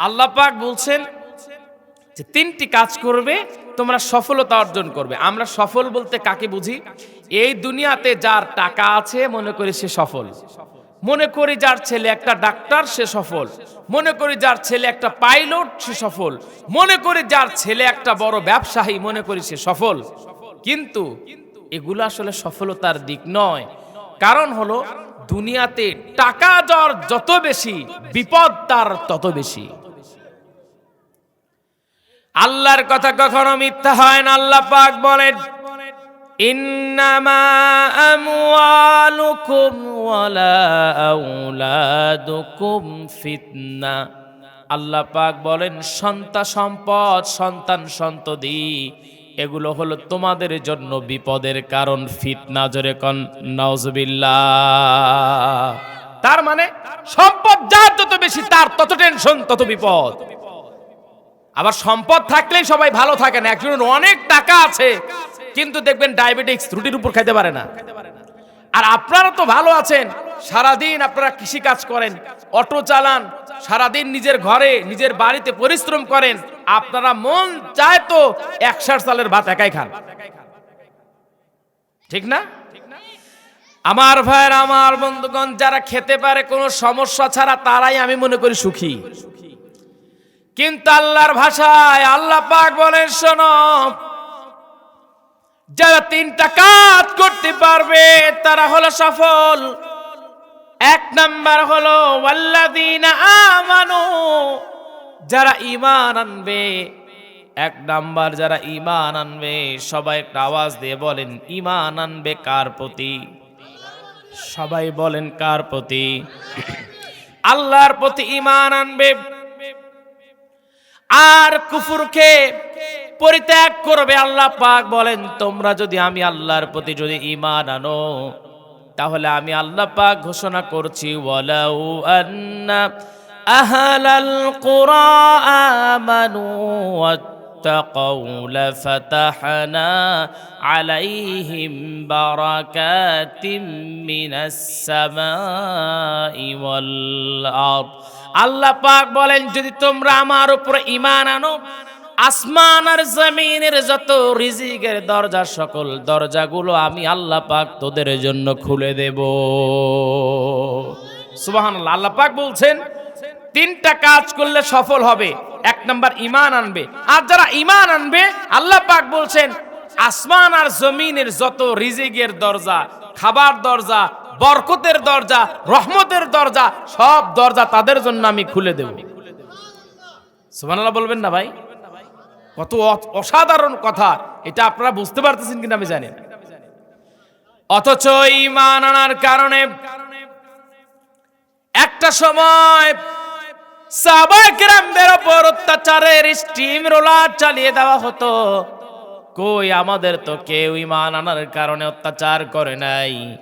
আল্লাহ পাক বলছেন যে তিনটি কাজ করবে, তোমরা সফলতা অর্জন করবে। আমরা সফল বলতে কাকে বুঝি? এই দুনিয়াতে যার টাকা আছে, মনে করি সে সফল। মনে করি যার ছেলে একটা ডাক্তার, সে সফল। মনে করি যার ছেলে একটা পাইলট, সে সফল। মনে করি যার ছেলে একটা বড় ব্যবসায়ী, মনে করি সে সফল। কিন্তু এগুলো আসলে সফলতার দিক নয়। কারণ হলো, দুনিয়াতে টাকা যার যত বেশি, বিপদ তার তত বেশি। আল্লাহর কথা কখনো মিথ্যা হয় না, আল্লাহ পাক বলেন, ইন্নামা আমওয়ালুকুম ওয়ালা আউলাদুকুম ফিতনা। আল্লাহ পাক বলেন সন্তান সম্পদ, সন্তান সন্ততি, এগুলো হলো তোমাদের জন্য বিপদের কারণ, ফিতনা জোরে কন, নাউজুবিল্লাহ। তার মানে সম্পদ যার যত বেশি, তার তত টেনশন, তত বিপদ। আবার সম্পদ থাকলেই সবাই ভালো থাকে না, একজনের অনেক টাকা আছে, কিন্তু দেখবেন ডায়াবেটিক্স রুটির উপর খাইতে পারে না। আর আপনারা তো ভালো আছেন, সারাদিন আপনারা কৃষি কাজ করেন, অটো চালান, সারাদিন নিজের ঘরে, নিজের বাড়িতে পরিশ্রম করেন, আপনারা মন চায় তো একশার সালের ভাত একাই খান। ঠিক না? আমার ভাইয়ের, আমার বন্ধুগণ, যারা খেতে পারে কোনো সমস্যা ছাড়া তারাই আমি মনে করি সুখী। কিন্তু আল্লাহর ভাষায় আল্লাহ পাক বলেন, শোনো, যারা তিনটা কাজ করতে পারবে, তারা হলো সফল। এক নাম্বার হলো আমানু, যারা ঈমান আনবে। এক নাম্বার, যারা ঈমান আনবে, সবাই একটা আওয়াজ দিয়ে বলেন, ঈমান আনবে কার প্রতি? সবাই বলেন, কার প্রতি? আল্লাহর প্রতি ঈমান আনবে। আর কুফুরকে পরিত্যাগ করবে আল্লাহ পাক বলেন তোমরা যদি আমি আল্লাহর প্রতি যদি ঈমান আনো তাহলে আমি আল্লাহ পাক ঘোষণা করছি ওয়ালাউ আন্না আহলাল কুরা আমানু واتقوا لفتحنا عليهم بركات من السماء والأرض আল্লাহ পাক বলেন, যদি তোমরা আমার উপর ইমান আনো, আসমান আর জমিনের যত রিজিকের দরজা, সকল দরজাগুলো আমি আল্লাহ পাক তোদের জন্য খুলে দেব। সুবহানাল্লাহ, আল্লাহ পাক বলছেন, তিনটা কাজ করলে সফল হবে। এক নাম্বার, ঈমান আনবে। আর যারা ঈমান আনবে, আল্লাহ পাক বলছেন, আসমান আর জমিনের যত রিজিকের দরজা, খাবার দরজা বরকতের দরজা, রহমতের দরজা, সব দরজা তাদের জন্য আমি খুলে দেব। সুবহানাল্লাহ বলবেন না ভাই? কত অসাধারণ কথা। এটা আপনারা বুঝতে পারতেছেন কিনা আমি জানি না। অথচ ঈমান আনার কারণে একটা সময় সাহাবায়ে-কেরামদের ওপর অত্যাচারের স্টিম রোলার চালিয়ে দেওয়া হতো। কই আমাদের তো কেউ ইমান আনার কারণে অত্যাচার করে নাই।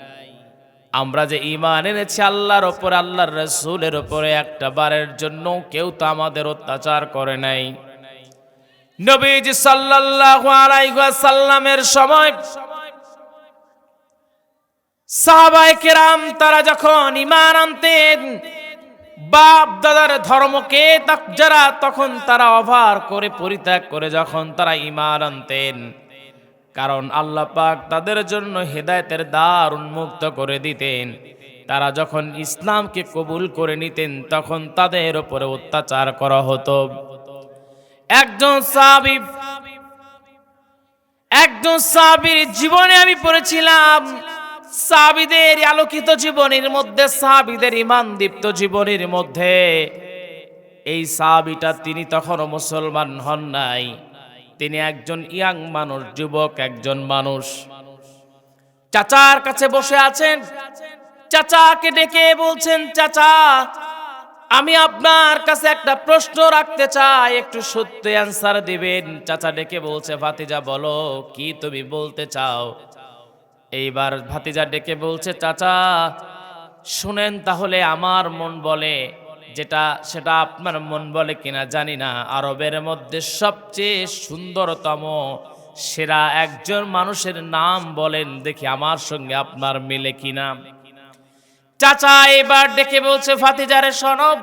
আমরা যে ইমান এনেছি আল্লাহর ওপর আল্লাহর রসুলের ওপরে একটা বারের জন্য কেউ তো আমাদের অত্যাচার করে নাই। নবীজি ওয়াসাল্লামের সময় সাহাবায়ে কেরাম তারা যখন ঈমান আনতেন বাপ দাদার ধর্মকে যারা তখন তারা অভার করে, পরিত্যাগ করে যখন তারা ইমান আনতেন। কারণ আল্লাহ পাক তাদের জন্য হেদায়েতের দ্বার উন্মুক্ত করে দিতেন। তারা যখন ইসলামকে কবুল করে নিতেন, তখন তাদের উপরে অত্যাচার করা হতো। একজন সাহাবী, একজন সাহাবীর জীবনে আমি পড়েছিলাম, সাহাবীদের আলোকিত জীবনের মধ্যে, সাহাবীদের ইমান দীপ্ত জীবনের মধ্যে। এই সাহাবীটা তিনি তখনও মুসলমান হন নাই। তিনি একজন ইয়াং মানুষ, যুবক একজন মানুষ। চাচার কাছে বসে আছেন। চাচাকে ডেকে বলছেন, চাচা, আমি আপনার কাছে একটা প্রশ্ন রাখতে চাই, একটু সত্য অ্যান্সার দিবেন। চাচা ডেকে বলছে, ভাতিজা, বলো, কি তুমি বলতে চাও? এইবার ভাতিজা ডেকে বলছে, চাচা, শুনেন তাহলে আমার মন বলে। যেটা সেটা আপনার মন বলে কিনা জানি না। আরবের মধ্যে সবচেয়ে সুন্দরতম সেরা একজন মানুষের নাম বলেন দেখি আমার সঙ্গে আপনার মিলে কিনা। চাচা এবার ডেকে বলছে, ফাতিজারে সনব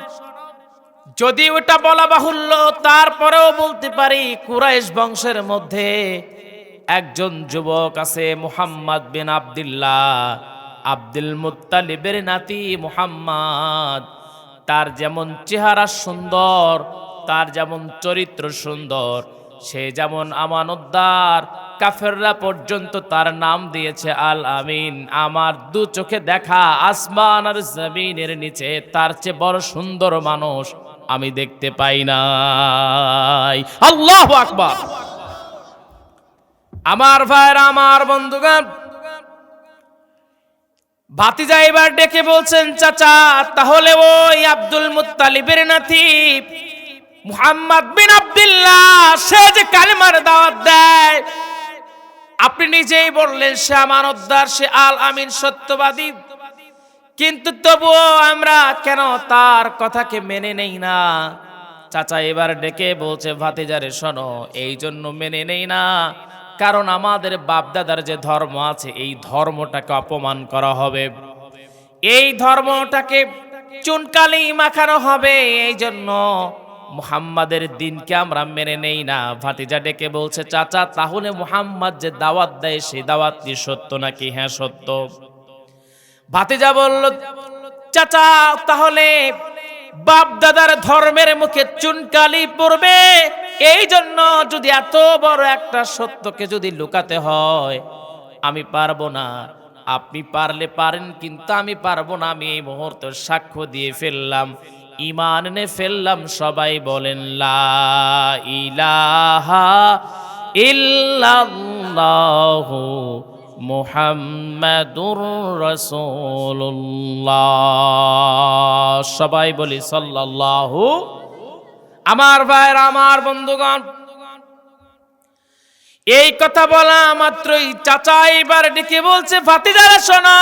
যদি ওটা বলা বাহুল্য, তারপরেও বলতে পারি কুরাইশ বংশের মধ্যে একজন যুবক আছে মুহাম্মদ বিন আব্দুল্লাহ। আব্দুল মুত্তালিবের নাতি মুহাম্মদ। তার যেমন চেহারা সুন্দর, তার যেমন চরিত্র সুন্দর, সে যেমন আমানতদার, কাফেররা পর্যন্ত তার নাম দিয়েছে আল আমিন। আমার দু চোখে দেখা আসমান আর জমিনের নিচে তার চেয়ে বড় সুন্দর মানুষ আমি দেখতে পাই নাই। আল্লাহ আকবার। আমার ভাইরা, আমার বন্ধুগণ ভাতিজা এবার ডেকে বলছেন, চাচা, তাহলে ওই আব্দুল মুত্তালিবের নাতি মুহাম্মদ বিন আব্দুল্লাহ, সে যে কালিমার দাওয়াত দেয়। আপনি নিজেই বললেন, সে আমানতদার, সে আল আমিন সত্যবাদী। কিন্তু তবুও আমরা কেন তার কথাকে মেনে নেই না? চাচা এবার ডেকে বলছে, ভাতিজারে শোনো, এই জন্য মেনে নেই না। কারণ আমাদের বাপদাদার যে ধর্ম আছে, এই ধর্মটাকে অপমান করা হবে। এই ধর্মটাকে চুনকালি মাখানো হবে। এই জন্য মুহাম্মাদের দিনকে আমরা মেনে নেই না। ভাতিজা ডেকে বলছে, চাচা, তাহলে মুহাম্মদ যে দাওয়াত দেয়, সেই দাওয়াতটি সত্য নাকি? হ্যাঁ সত্য। ভাতিজা বলল, চাচা, তাহলে বাপ দাদার ধর্মের মুখে চুনকালি পড়বে? এই জন্য যদি এত বড় একটা সত্যকে যদি লুকাতে হয়, আমি পারব না। আপনি পারলে পারেন, কিন্তু আমি পারব না। আমি এই মুহূর্তে সাক্ষ্য দিয়ে ফেললাম ইমান এনে ফেললাম, সবাই বলেন, লা ইলাহা ইল্লাল্লাহু মুহাম্মাদুর রাসূলুল্লাহ। সবাই বলি, সাল্লাল্লাহু আমার ভাইয়ের, আমার বন্ধুগণ, এই কথা বলা মাত্রই চাচা এবার ডেকে বলছে, ভাতিজারা, শোনো,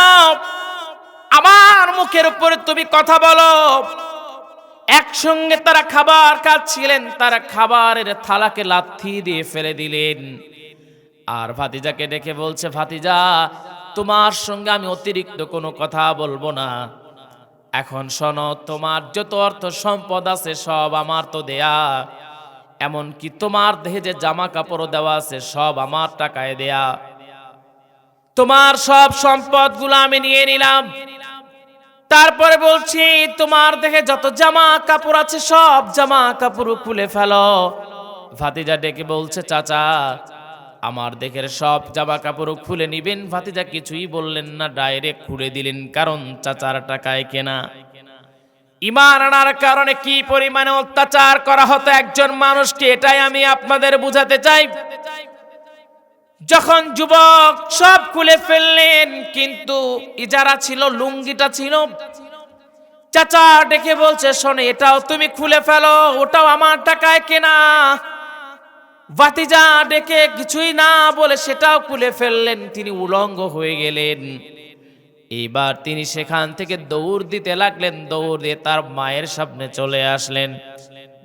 আমার মুখের উপরে তুমি কথা বলো। একসঙ্গে তারা খাবার খাচ্ছিলেন, তারা খাবারের থালাকে লাথি দিয়ে ফেলে দিলেন। আর ভাতিজাকে ডেকে বলছে, ভাতিজা, তোমার সঙ্গে আমি অতিরিক্ত কোনো কথা বলব না। এখন শোনো, তোমার যত অর্থ সম্পদ আছে সব আমার তো দেয়া। এমনকি তোমার দেহে যে জামা কাপড় দেওয়া আছে সব আমার টাকায় দেয়া। তোমার সব সম্পদগুলো আমি নিয়ে নিলাম। তারপরে বলছি, তোমার দেহে যত জামা কাপড় আছে সব জামা কাপড় খুলে ফেলো। ভাতিজা ডেকে বলছে, চাচা আমার দেখের সব জামা কাপড় খুলে নিবেন। ভাতিজা কিছুই বললেন না, ডাইরেক্ট খুলে দিলেন, কারণ চাচার টাকায় কেনা। ইমান আনার কারণে কি পরিমাণে অত্যাচার করা হতো একজন মানুষকে, এটাই আমি আপনাদের বুঝাতে চাই। যখন যুবক সব খুলে ফেললেন, কিন্তু ইজারা ছিল, লুঙ্গিটা ছিল। চাচা ডেকে বলছে, শোনে, এটাও তুমি খুলে ফেলো, ওটাও আমার টাকায় কেনা। ভাতিজা ডেকে কিছুই না বলে সেটাও খুলে ফেললেন, তিনি উলঙ্গ হয়ে গেলেন। এবার তিনি সেখান থেকে দৌড় দিতে লাগলেন, দৌড় দিয়ে তার মায়ের সামনে চলে আসলেন।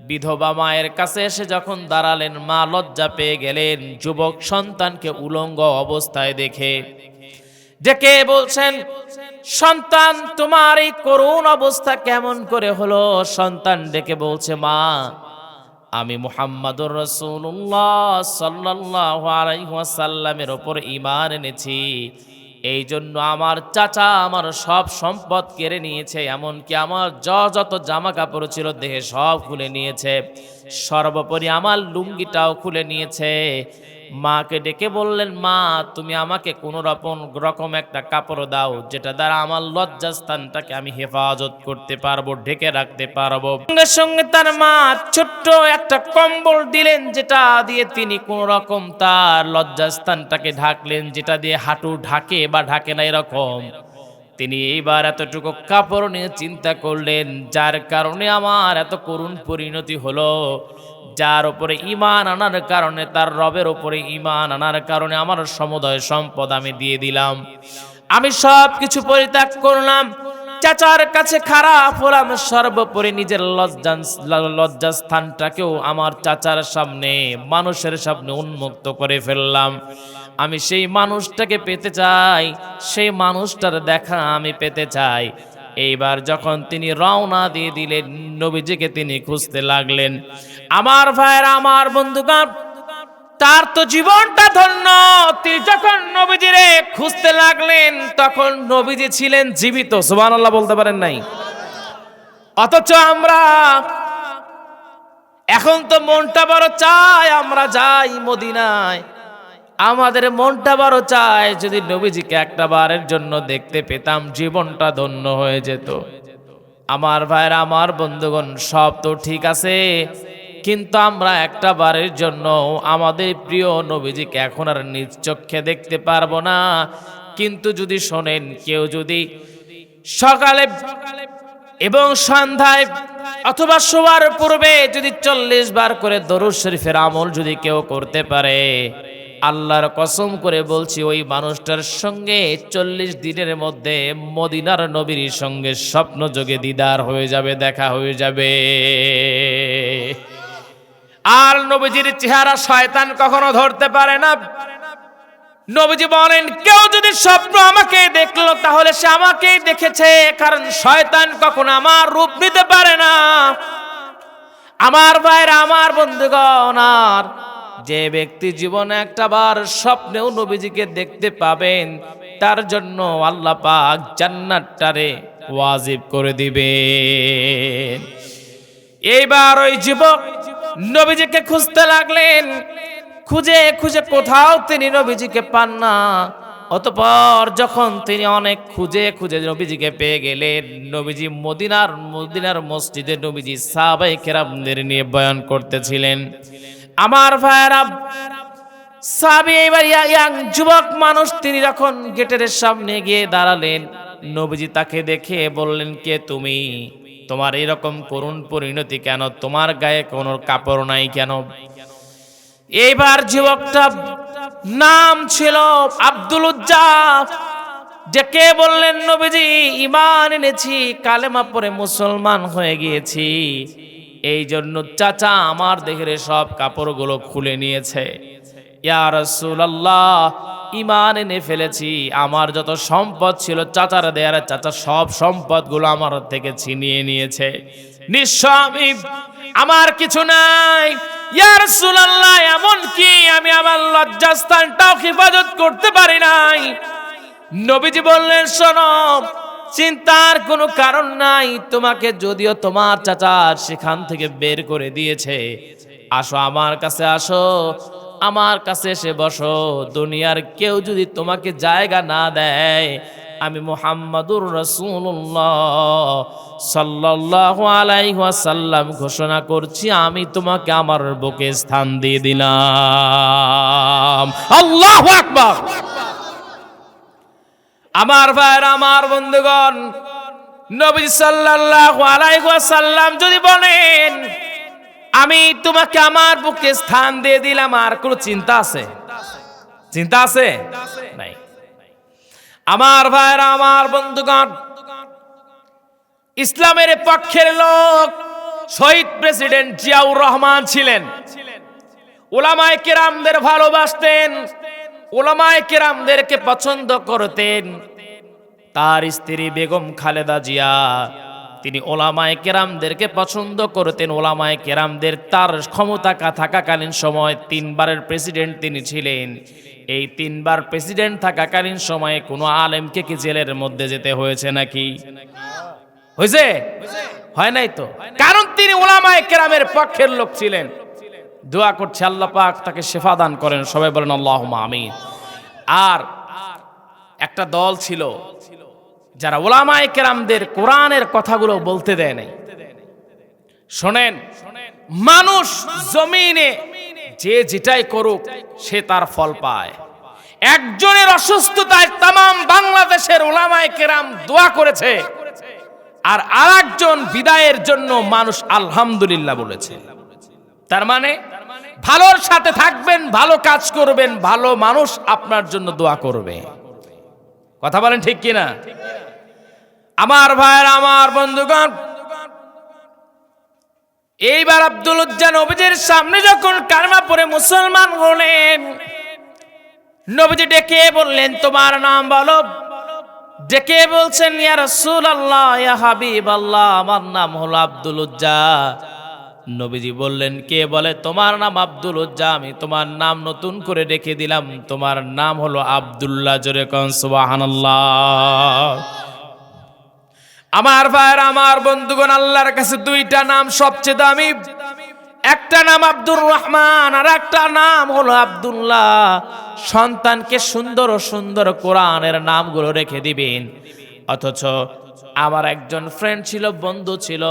বিধবা মায়ের কাছে এসে যখন দাঁড়ালেন, মা লজ্জা পেয়ে গেলেন, যুবক সন্তানকে উলঙ্গ অবস্থায় দেখে। ডেকে বলছেন, সন্তান, তোমার এই করুণ অবস্থা কেমন করে হলো? সন্তান ডেকে বলছে, মা আমি মুহাম্মাদুর রসুল্লাহ সাল্লাহ আলাইসাল্লামের ওপর ইমান এনেছি। এই জন্য আমার চাচা আমার সব সম্পদ কেড়ে নিয়েছে, এমনকি আমার য যত জামা কাপড় ছিল দেহে সব খুলে নিয়েছে। সর্বোপরি আমার লুঙ্গিটাও খুলে নিয়েছে। মাকে ডেকে বললেন, মা, তুমি আমাকে কোনো রকম রকম একটা কাপড় দাও, যেটা দ্বারা আমার লজ্জাস্থানটাকে আমি হেফাজত করতে পারব, ঢেকে রাখতে পারব। সঙ্গে সঙ্গে তার মা ছোট্ট একটা কম্বল দিলেন, যেটা দিয়ে তিনি কোন রকম তার লজ্জাস্থানটাকে ঢাকলেন, যেটা দিয়ে হাঁটু ঢাকে বা ঢাকে না এরকম। তিনি এইবার এতটুকু কাপড় নিয়ে চিন্তা করলেন, যার কারণে আমার এত করুণ পরিণতি হলো। যার উপরে ইমান আনার কারণে তার রবের উপরে ইমান আনার কারণে আমার সমুদয় সম্পদ আমি দিয়ে দিলাম। আমি সব কিছু পরিত্যাগ করলাম। চাচার কাছে খারাপ হলাম সর্বোপরি নিজের লজ্জা লজ্জাস্থানটাকেও আমার চাচার সামনে, মানুষের সামনে উন্মুক্ত করে ফেললাম। আমি সেই মানুষটাকে পেতে চাই, সেই মানুষটার দেখা আমি পেতে চাই। এইবার যখন তিনি রওনা দিয়ে দিলেন, নবীজিকে তিনি খুঁজতে লাগলেন। আমার ভাইয়ের, আমার বন্ধুগণ, তার তো জীবনটা ধন্য। তিনি যখন নবীজিরে খুঁজতে লাগলেন, তখন নবীজি ছিলেন জীবিত। সুবহানাল্লাহ বলতে পারেন নাই। অথচ আমরা এখন তো মনটা বড় চায়, আমরা যাই মদিনায়। আমাদের মনটা বড় চায় যদি নবীজিকে একটা বারের জন্য দেখতে পেতাম, জীবনটা ধন্য হয়ে যেত। আমার ভাইরা আমার বন্ধুগণ, সব তো ঠিক আছে, কিন্তু আমরা একটা বারের জন্য আমাদের প্রিয় নবীজিকে এখন আর নিজ চক্ষে দেখতে পারব না। কিন্তু যদি শোনেন, কেউ যদি সকালে এবং সন্ধ্যায় অথবা শোয়ার পূর্বে যদি চল্লিশ বার করে দরুদ শরীফের আমল যদি কেউ করতে পারে আল্লাহর কসম করে বলছি, ওই মানুষটার সঙ্গে চল্লিশ দিনের মধ্যে মদিনার নবীর সঙ্গে স্বপ্ন যোগে দিদার হয়ে যাবে, দেখা হয়ে যাবে। আর নবীজির চেহারা শয়তান কখনো ধরতে পারে না। নবীজি বলেন, কেউ যদি স্বপ্ন আমাকে দেখল, তাহলে সে আমাকেই দেখেছে, কারণ শয়তান কখনো আমার রূপ নিতে পারে না। আমার ভাইরা, আমার বন্ধুগণ, আর যে ব্যক্তি জীবনে একটা বার স্বপ্নেও নবীজিকে দেখতে পাবেন, তার জন্য আল্লাহ পাক জান্নাতটারে ওয়াজিব করে দিবেন। এইবার ওই যুবক নবীজিকে খুঁজতে লাগলেন। খুঁজে খুঁজে কোথাও তিনি নবীজিকে পান না। অতপর যখন তিনি অনেক খুঁজে খুঁজে নবীজিকে পেয়ে গেলেন, নবীজি মদিনার মদিনার মসজিদে নবীজি সাহাবাই কেরামদের নিয়ে বয়ান করতেছিলেন। আমার ভাইয়েরা সাবি এবার ইয়াং যুবক মানুষ, তিনি যখন গেটের সামনে গিয়ে দাঁড়ালেন, নবীজি তাকে দেখে বললেন, কে তুমি? তোমার এরকম করুণ পরিণতি কেন? তোমার গায়ে কোনো কাপড় নাই কেন? এইবার যুবকটা নাম ছিল আব্দুল উজ্জাফ, যে কে বললেন, নবীজি ইমান এনেছি, কালেমা পরে মুসলমান হয়ে গিয়েছি। এই জন্য চাচা আমার দেহের সব কাপড়গুলো খুলে নিয়েছে। ইয়া রাসূলুল্লাহ ইমান এনে ফেলেছি। আমার যত সম্পদ ছিল চাচার দেয়ার, চাচা সব সম্পদগুলো আমার থেকে ছিনিয়ে নিয়েছে। আমি, আমার কিছু নাই। ইয়া রাসূলুল্লাহ, এমন কি আমি আমার লজ্জাস্থানটাও হেফাজত করতে পারি নাই? নবীজি বললেন, শোনো চিন্তার কোনো কারণ নাই। তোমাকে যদিও তোমার চাচা সেখান থেকে বের করে দিয়েছে। আসো আমার কাছে আসো, আমার কাছে এসে বসো। দুনিয়ার কেউ যদি তোমাকে জায়গা না দেয়, আমি মুহাম্মাদুর রাসূলুল্লাহ সাল্লাল্লাহু আলাইহি ওয়াসাল্লাম ঘোষণা করছি, আমি তোমাকে আমার বুকে স্থান দিয়ে দিলাম। আল্লাহ আকবার! আমার ভাইয়ের, আমার বন্ধুগণ, নবী সাল্লাল্লাহু আলাইহি ওয়াসাল্লাম যদি বলেন, আমি তোমাকে আমার বুকে স্থান দিয়ে দিলাম, আর কোনো চিন্তা আছে? চিন্তা আছে? নাই। আমার ভাইয়ের, আমার বন্ধুগণ, ইসলামের পক্ষের লোক শহীদ প্রেসিডেন্ট জিয়াউর রহমান ছিলেন। ওলামায় কেরামদের ভালোবাসতেন। ওলামায় কেরামদেরকে পছন্দ করতেন। তার স্ত্রী বেগম খালেদা জিয়া তিনি ওলামায় কেরামদেরকে পছন্দ করতেন। ওলামায় কেরামদের তার ক্ষমতা থাকাকালীন সময় তিনবারের প্রেসিডেন্ট তিনি ছিলেন। এই তিনবার প্রেসিডেন্ট থাকাকালীন সময়ে কোনো আলেমকে কি জেলের মধ্যে যেতে হয়েছে নাকি? হয়েছে। হয় নাই তো? কারণ তিনি ওলামায় কেরামের পক্ষের লোক ছিলেন। দোয়া করছে আল্লাহ পাক, তাকে শেফা দান করেন। সবাই বলেন আল্লাহ আমিন। আর একটা দল ছিল যারা ওলামায় কেরামদের কোরআনের কথাগুলো বলতে দেয় নাই। শোনেন, মানুষ জমিনে যে যেটাই করুক, সে তার ফল পায়। একজনের অসুস্থতায় তাম বাংলাদেশের ওলামায় কেরাম দোয়া করেছে, আর আরেকজন বিদায়ের জন্য মানুষ আলহামদুলিল্লাহ বলেছে। তার মানে ভালোর সাথে থাকবেন, ভালো কাজ করবেন, ভালো মানুষ আপনার জন্য দোয়া করবে। কথা বলেন ঠিক কিনা? আমার ভাইয়ের, আমার বন্ধুগণ, এইবার আব্দুল উজ্জান নবীজির সামনে যখন কারমা পরে মুসলমান হলেন, নবীজি ডেকে বললেন, তোমার নাম বলো। ডেকে বলছেন, ইয়া রাসূল আল্লাহ ইয়া হাবিব আল্লাহ আমার নাম হলো আব্দুল উজ্জা নবীজি বললেন, কে বলে? তোমার নাম আব্দুল উজ্জা, আমি তোমার নাম নতুন করে রেখে দিলাম। তোমার নাম হলো আব্দুল্লাহ জোরে সুবহানাল্লাহ। আমার ভাইয়ের, আমার বন্ধুগণ, আল্লাহর কাছে দুইটা নাম সবচেয়ে দামি। একটা নাম আব্দুর রহমান, আর একটা নাম হলো আব্দুল্লাহ। সন্তানকে সুন্দর সুন্দর কোরআনের নামগুলো রেখে দিবেন। অথচ আমার একজন ফ্রেন্ড ছিল, বন্ধু ছিল।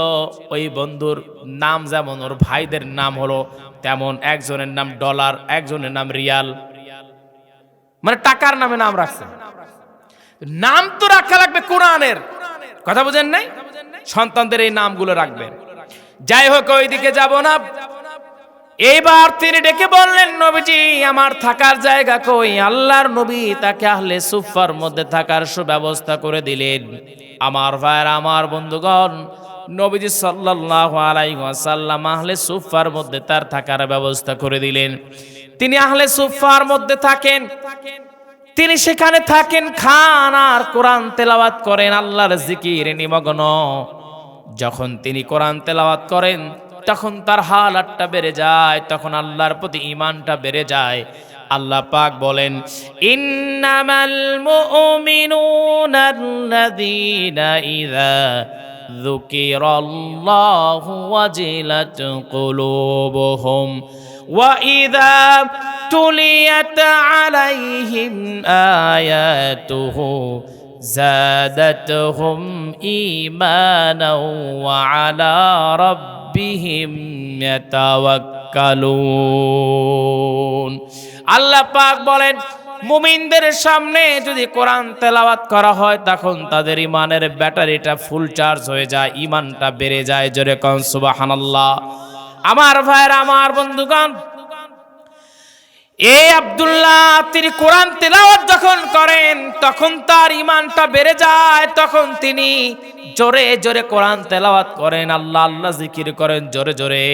ওই বন্ধুর নাম যেমন, ওর ভাইদের নাম হলো তেমন। একজনের নাম ডলার, একজনের নাম রিয়াল। মানে টাকার নামে নাম রাখছে। নাম তো রাখা লাগবে কোরআনের। কথা বুঝেন নাই? সন্তানদের এই নামগুলো রাখবেন। যাই হোক, ওইদিকে যাব না। এইবার তিনি ডেকে বললেন, নবীজি, আমার থাকার জায়গা কই? আল্লাহর নবী তাকে আহলে সুফার মধ্যে থাকার সুব্যবস্থা করে দিলেন। আমার ভাইয়ের, আমার বন্ধুগণ, নবীজি সাল্লাল্লাহু আলাইহি ওয়াসাল্লাম আহলে সুফার মধ্যে তার থাকার ব্যবস্থা করে দিলেন। তিনি আহলে সুফার মধ্যে থাকেন। তিনি সেখানে থাকেন, খান আর কোরআন তেলাওয়াত করেন, আল্লাহর জিকির নিমগ্ন। যখন তিনি কোরআন তেলাওয়াত করেন তখন তার হালাতটা বেড়ে যায় তখন আল্লাহর প্রতি ইমানটা বেড়ে যায় আল্লাহ পাক বলেন ইন্নামাল মুমিনুনা আল্লাযীনা ইযা যুকিরাল্লাহু ওয়াজিলাত কুলুবুহুম وإذا تليت عليهم آياته زادتهم إيمانا وعلى ربهم يتوكلون আল্লাহ পাক বলেন মুমিনদের সামনে যদি কোরআন তেলাওয়াত করা হয় তখন তাদের ইমানের ব্যাটারিটা ফুল চার্জ হয়ে যায় ইমানটা বেড়ে যায় জোরে কন সুবহানাল্লাহ আমার ভাইয়ের আমার বন্ধুগণ এই আব্দুল্লাহ, তিনি কোরআন তেলাওয়াত যখন করেন, তখন তার ইমানটা বেড়ে যায়, তখন তিনি জোরে জোরে কোরআন তেলাওয়াত করেন, আল্লাহ আল্লাহ জিকির করেন জোরে জোরে।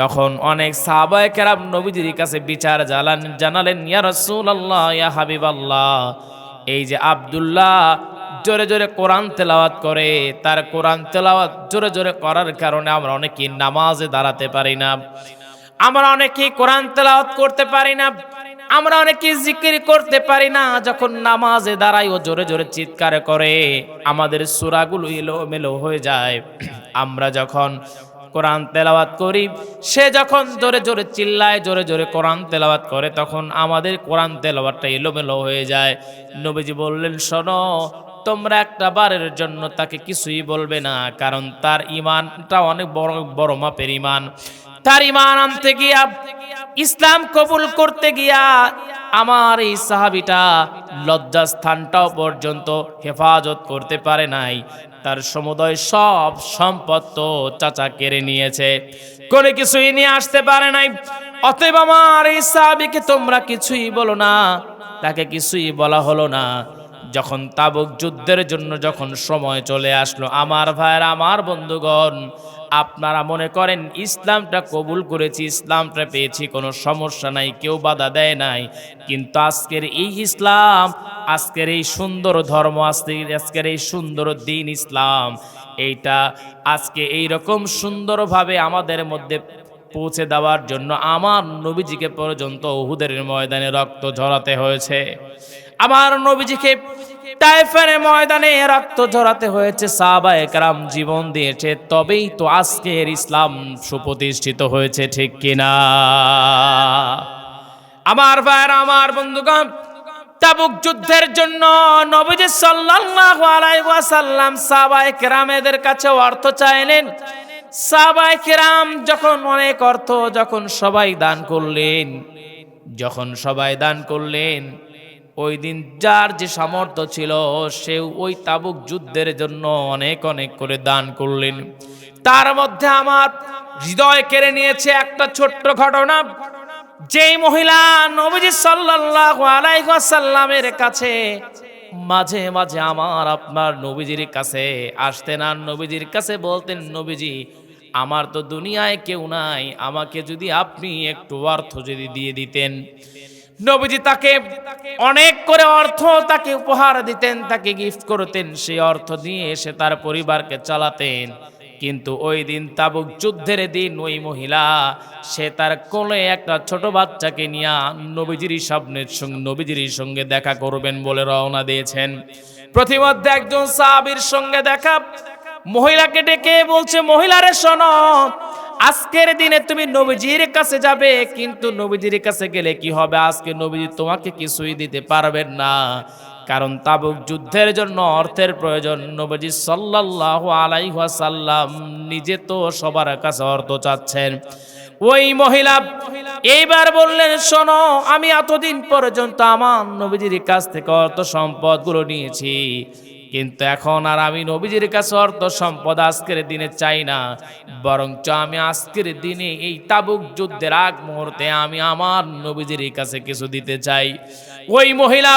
তখন অনেক সাহাবায়ে কেরাম নবীজির কাছে বিচার জানান, জানালেন, ইয়া রাসূলুল্লাহ, ইয়া হাবিবাল্লাহ। এই যে আব্দুল্লাহ জোরে জোরে কোরআন তেলাওয়াত করে, তার কোরআন তেলাওয়াত জোরে জোরে করার কারণে আমরা অনেকেই নামাজে দাঁড়াতে পারি না। আমরা অনেকেই কোরআন তেলাওয়াত করতে পারি না, আমরা অনেকে জিকির করতে পারি না, যখন নামাজে দাঁড়াই ও জোরে জোরে চিৎকার করে, আমাদের সুরাগুলো এলোমেলো হয়ে যায়। আমরা যখন কোরআন তেলাওয়াত করি, সে যখন জোরে জোরে চিল্লায়, জোরে জোরে কোরআন তেলাওয়াত করে, তখন আমাদের কোরআন তেলাওয়াতটা এলোমেলো হয়ে যায়। নবীজি বললেন, শোনো, তোমরা একটা বারের জন্য তাকে কিছুই বলবে না, কারণ তার ইমানটা অনেক বড় বড় মাপের ইমান তার ইমান আনতে গিয়া, ইসলাম কবুল করতে গিয়া আমার এই সাহাবিটা লজ্জাস্থানটাও পর্যন্ত হেফাজত করতে পারে নাই। তার সমুদয় সব সম্পদ তো চাচা কেড়ে নিয়েছে। কোনো কিছুই নিয়ে আসতে পারে নাই। অতএব আমার এই সাহাবিকে তোমরা কিছুই বলো না, তাকে কিছুই বলা হলো না। যখন তাবুক যুদ্ধের জন্য যখন সময় চলে আসলো, আমার ভাইয়ের, আমার বন্ধুগণ, আপনারা মনে করেন ইসলামটা কবুল করেছি, ইসলামটা পেয়েছি, কোনো সমস্যা নাই, কেউ বাধা দেয় নাই। কিন্তু আজকের এই ইসলাম, আজকের এই সুন্দর ধর্ম আজকের আজকের এই সুন্দর দিন ইসলাম, এইটা আজকে এই রকম সুন্দরভাবে আমাদের মধ্যে পৌঁছে দেওয়ার জন্য আমার নবীজিকে পর্যন্ত উহুদের ময়দানে রক্ত ঝরাতে হয়েছে। আমার নবীজিকে টাইফের ময়দানে রক্ত ঝরাতে হয়েছে সাহাবা একরাম জীবন দিয়েছে, তবেই তো আজকের ইসলাম সুপ্রতিষ্ঠিত হয়েছে, ঠিক কিনা? আমার ভাইয়ের, আমার বন্ধুগণ, তাবুক যুদ্ধের জন্য নবীজি সাল্লাল্লাহু আলাইহি ওয়াসাল্লাম সাহাবায়ে কেরামেদের কাছে অর্থ চাইলেন। সাহাবায়ে কেরাম যখন অনেক অর্থ, যখন সবাই দান করলেন, যখন সবাই দান করলেন ওই দিন যার যে সামর্থ্য ছিল সে ওই তাবুক যুদ্ধের জন্য অনেক অনেক করে দান করলেন। তার মধ্যে আমার হৃদয় কেড়ে নিয়েছে একটা ছোট্ট ঘটনা। যেই মহিলা নবীজি সাল্লাল্লাহু আলাইহি ওয়াসাল্লামের কাছে মাঝে মাঝে আমার আপনার নবীজির কাছে আসতেন আর নবীজির কাছে বলতেন, নবীজি, আমার তো দুনিয়ায় কেউ নাই, আমাকে যদি আপনি একটু অর্থ যদি দিয়ে দিতেন। নবীজি তাকে অনেক করে অর্থ তাকে উপহার দিতেন, তাকে গিফট করতেন, সেই অর্থ দিয়ে এসে তার পরিবারকে চালাতেন। কিন্তু ওই দিন তাবুক যুদ্ধের দিন, ওই মহিলা, সে তার কোলে একটা ছোট বাচ্চাকে নিয়ে নবীজির স্বপ্নের সঙ্গে নবীজির সঙ্গে দেখা করবেন বলে রওনা দিয়েছেন। প্রতিমধ্যে একজন সাহাবীর সঙ্গে দেখা, মহিলাকে ডেকে বলছে, মহিলারে শোনো আজকের দিনে তুমি নবীজির কাছে যাবে, কিন্তু নবীজির কাছে গেলে কি হবে? আজকে নবীজি তোমাকে কিছুই দিতে পারবেন না। কারণ তাবুক যুদ্ধের জন্য অর্থের প্রয়োজন। নবীজি সাল্লাল্লাহু আলাইহি ওয়াসাল্লাম নিজে তো সবার কাছে অর্থ চাচ্ছেন। ওই মহিলা এইবার বললেন, শোনো, আমি এতদিন পর্যন্ত আমার নবীজির কাছ থেকে অর্থ সম্পদগুলো নিয়েছি। কিন্তু এখন আর আমি নবীজির কাছে অর্থ সম্পদ আজকের দিনে চাই না। বরঞ্চ আমি আজকের দিনে এই তাবুক যুদ্ধের আগ মুহূর্তে আমি আমার নবীজির কাছে কিছু দিতে চাই। ওই মহিলা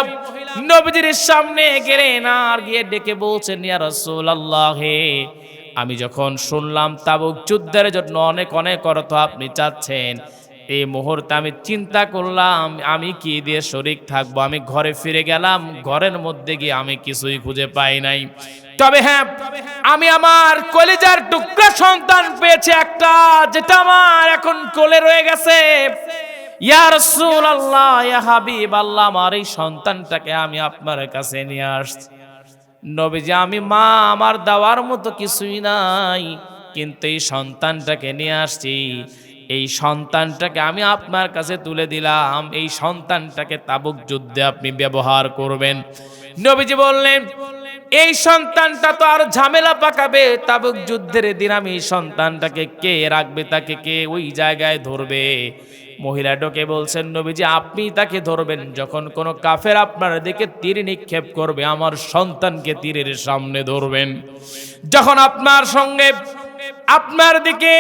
নবীজির সামনে গেলেন আর গিয়ে ডেকে বলছেন, ইয়া রাসূলুল্লাহ হে আমি যখন শুনলাম তাবুক যুদ্ধের জন্য অনেক অনেক অর্থ আপনি চাচ্ছেন এই মুহূর্তে আমি চিন্তা করলাম, আমি কি দিয়ে শরিক থাকব? আমি ঘরে ফিরে গেলাম, ঘরের মধ্যে গিয়ে আমি কিছুই খুঁজে পাই নাই। তবে হ্যাঁ আমি আমার কলেজার টুকরা সন্তান পেয়েছি একটা, যেটা আমার এখন কোলে রয়ে গেছে। এই সন্তানটাকে আমি আপনার কাছে নিয়ে আসছি। নবীজি, আমি মা, আমার দেওয়ার মতো কিছুই নাই, কিন্তু এই সন্তানটাকে নিয়ে আসছি। এই সন্তানটাকে আমি আপনার কাছে তুলে দিলাম। এই সন্তানটাকে তাবুক যুদ্ধে আপনি ব্যবহার করবেন। নবীজি বললেন, এই সন্তানটা তো আর ঝামেলা পাকাবে। তাবুক যুদ্ধের দিন আমি সন্তানটাকে কে রাখবে, তাকে কে ওই জায়গায় ধরবে? মহিলা ডোকে বলছেন, নবীজি, আপনি তাকে ধরবেন যখন কোনো কাফের আপনার দিকে তীর নিক্ষেপ করবে, আমার সন্তানকে তীরের সামনে ধরবেন। যখন আপনার সঙ্গে আপনার দিকে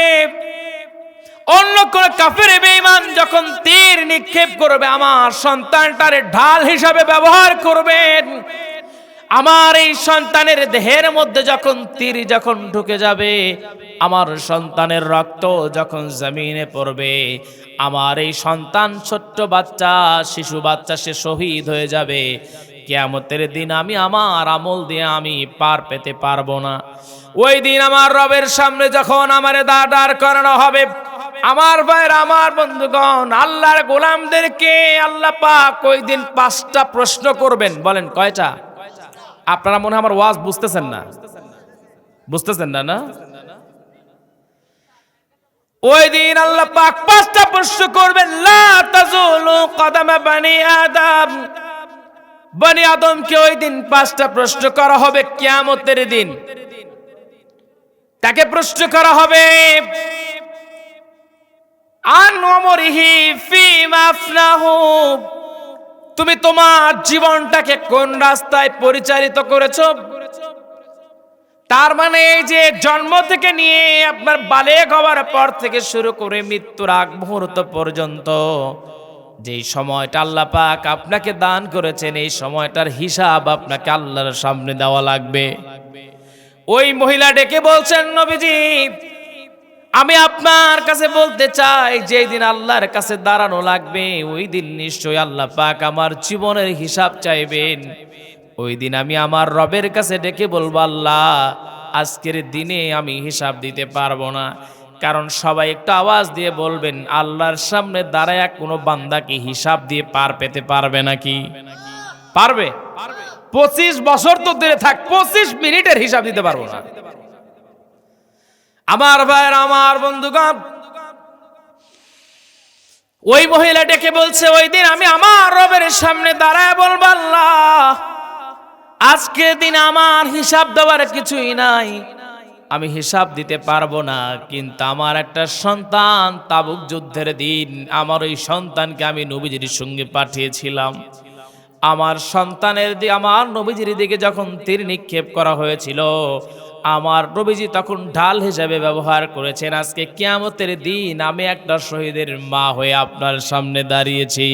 অন্য কোন কাফের বেঈমান যখন তীর নিক্ষেপ করবে, আমার সন্তানটারে ঢাল হিসাবে ব্যবহার করবেন। আমার এই সন্তানের দেহের মধ্যে যখন তীর যখন ঢুকে যাবে, আমার সন্তানের রক্ত যখন জমিনে পড়বে, আমার এই সন্তান ছোট্ট বাচ্চা, শিশু বাচ্চা, সে শহীদ হয়ে যাবে। কেয়ামতের দিন আমি আমার আমল দিয়ে আমি পার পেতে পারব না। ওই দিন আমার রবের সামনে যখন আমারে দাঁড় দাঁড় করানো হবে আমার ভাইয়ের, আমার বন্ধুগণ, আল্লাহর গোলামদেরকে আল্লাহ পাক ওই দিন পাঁচটা প্রশ্ন করবেন। বলেন, কয়টা? আপনারা মনে আমার ওয়াজ বুঝতেছেন না। বুঝতেছেন না না? ওই দিন আল্লাহ পাক পাঁচটা প্রশ্ন করবেন, লা তাজুলু কদামা বানি আদম। বনি আদমকে ওই দিন পাঁচটা প্রশ্ন করা হবে কিয়ামতের দিন। তাকে প্রশ্ন করা হবে? তুমি তোমার জীবনটাকে কোন রাস্তায় পরিচালিত করেছ? তার মানে এই যে জন্ম থেকে নিয়ে আপনার বালেক হওয়ার পর থেকে শুরু করে মৃত্যুর আগ মুহূর্ত পর্যন্ত, যেই সময়টা আল্লাহ পাক আপনাকে দান করেছেন, এই সময়টার হিসাব আপনাকে আল্লাহর সামনে দেওয়া লাগবে। ওই মহিলা ডেকে বলছেন, নবীজি আমি আপনার কাছে বলতে চাই যে দিন আল্লাহর কাছে দাঁড়ানো লাগবে, ওই দিন নিশ্চয়ই আল্লাহ পাক আমার জীবনের হিসাব চাইবেন। ওই দিন আমি আমার রবের কাছে ডেকে বলব, আল্লাহ, আজকের দিনে আমি হিসাব দিতে পারব না। কারণ সবাই একটু আওয়াজ দিয়ে বলবেন, আল্লাহর সামনে দাঁড়ায় কোনো বান্দাকে হিসাব দিয়ে পার পেতে পারবে নাকি? পারবে? পঁচিশ বছর তো দূরে থাক, পঁচিশ মিনিটের হিসাব দিতে পারব না। আমার ভাইয়ের, আমার বন্ধুগণ, ওই মহিলা ডেকে বলছে, ওই দিন আমি আমার রবের সামনে দাঁড়ায় বলব আল্লাহ। আজকে দিন আমার হিসাব দেওয়ার কিছুই নাই। আমি হিসাব দিতে পারব না, কিন্তু আমার একটা সন্তান, তাবুক যুদ্ধের দিন, আমার ওই সন্তানকে আমি নবীজির সঙ্গে পাঠিয়েছিলাম। আমার সন্তানের দিকে আমার নবীজির দিকে যখন তীর নিক্ষেপ করা হয়েছিল আমার নবীজি তখন ঢাল হিসাবে ব্যবহার করেছেন। আজকে কেয়ামতের দিন আমি একটা শহীদের মা হয়ে আপনার সামনে দাঁড়িয়েছি।